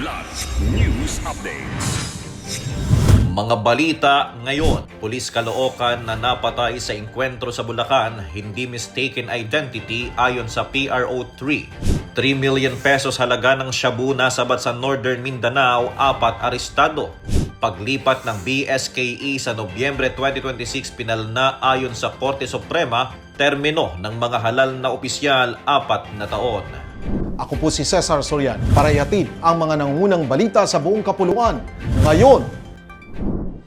Kidlat News Updates. Mga balita ngayon, pulis Caloocan na napatay sa engkwentro sa Bulacan, hindi mistaken identity ayon sa PRO3. 3 million pesos halaga ng shabu nasabat sa Northern Mindanao, apat arestado. Paglipat ng BSKE sa Nobyembre 2026 pinal na ayon sa Korte Suprema, termino ng mga halal na opisyal apat na taon. Ako po si Cesar Sorian para ihatid ang mga nangunang balita sa buong kapuluan. Ngayon,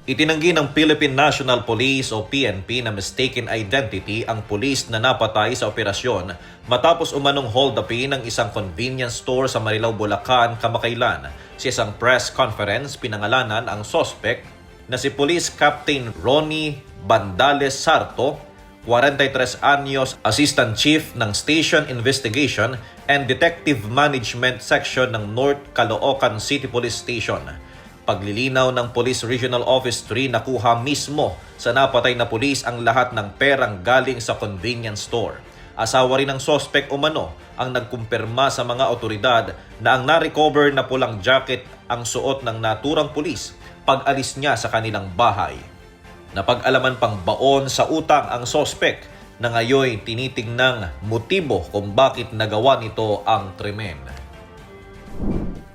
Itinanggi ng Philippine National Police o PNP na mistaken identity ang pulis na napatay sa operasyon matapos umanong hold upin ng isang convenience store sa Marilao, Bulacan kamakailan. Sa isang press conference, pinangalanan ang suspect na si Police Captain Ronnie Bandales Sarto, 43 anyos, Assistant Chief ng Station Investigation and Detective Management Section ng North Caloocan City Police Station. Paglilinaw ng Police Regional Office 3 nakuha mismo sa napatay na pulis ang lahat ng perang galing sa convenience store. Asawa rin ng sospek umano ang nagkumpirma sa mga otoridad na ang na-recover na pulang jacket ang suot ng naturang pulis pag alis niya sa kanilang bahay. Napag-alaman pang baon sa utang ang sospek na ngayon tinitignang motibo kung bakit nagawa nito ang krimen.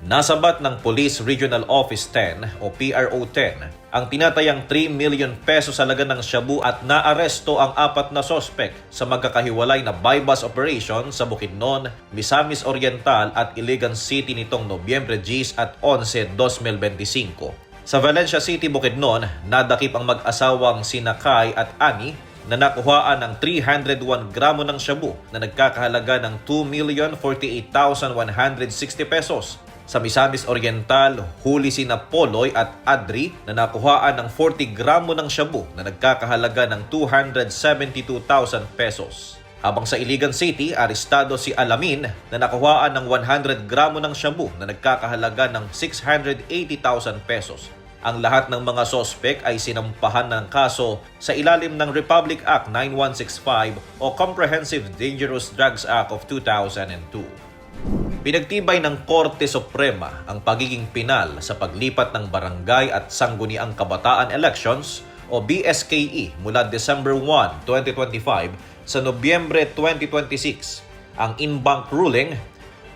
Nasabat ng Police Regional Office 10 o PRO 10 ang tinatayang 3 million pesos halaga ng shabu at naaresto ang apat na sospek sa magkakahiwalay na bypass operation sa Bukidnon, Misamis Oriental at Iligan City nitong Nobyembre 10 at 11, 2025. Sa Valencia City, Bukidnon, nadakip ang mag-asawang sina Kai at Ani na nakuhaan ng 301 gramo ng shabu na nagkakahalaga ng 2,048,160 pesos. Sa Misamis Oriental, huli sina Poloy at Adri na nakuhaan ng 40 gramo ng shabu na nagkakahalaga ng 272,000 pesos. Habang sa Iligan City, arestado si Alamin na nakuhaan ng 100 gramo ng shabu na nagkakahalaga ng 680,000 pesos. Ang lahat ng mga sospek ay sinampahan ng kaso sa ilalim ng Republic Act 9165 o Comprehensive Dangerous Drugs Act of 2002. Pinagtibay ng Korte Suprema ang pagiging pinal sa paglipat ng barangay at sangguniang kabataan elections o BSKE mula December 1, 2025 sa Nobyembre 2026. Ang in-bank ruling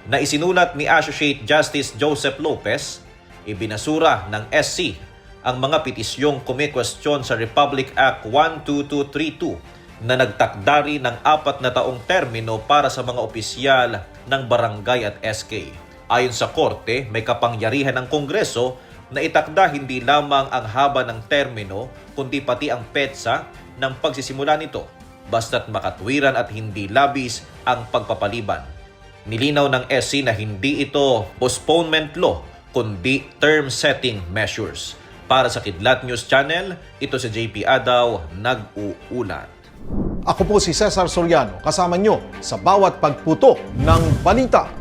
na isinulat ni Associate Justice Joseph Lopez, ibinasura ng SC ang mga petisyong kumikwestiyon sa Republic Act 12232 na nagtakdari ng apat na taong termino para sa mga opisyal ng barangay at SK. Ayon sa korte, may kapangyarihan ng Kongreso na itakda hindi lamang ang haba ng termino kundi pati ang petsa ng pagsisimula nito basta't makatwiran at hindi labis ang pagpapaliban. Nilinaw ng SC na hindi ito postponement law kundi term setting measures. Para sa Kidlat News Channel, ito si JP Adaw, nag-uulat. ako po si Cesar Soriano kasama nyo sa bawat pagputo ng balita.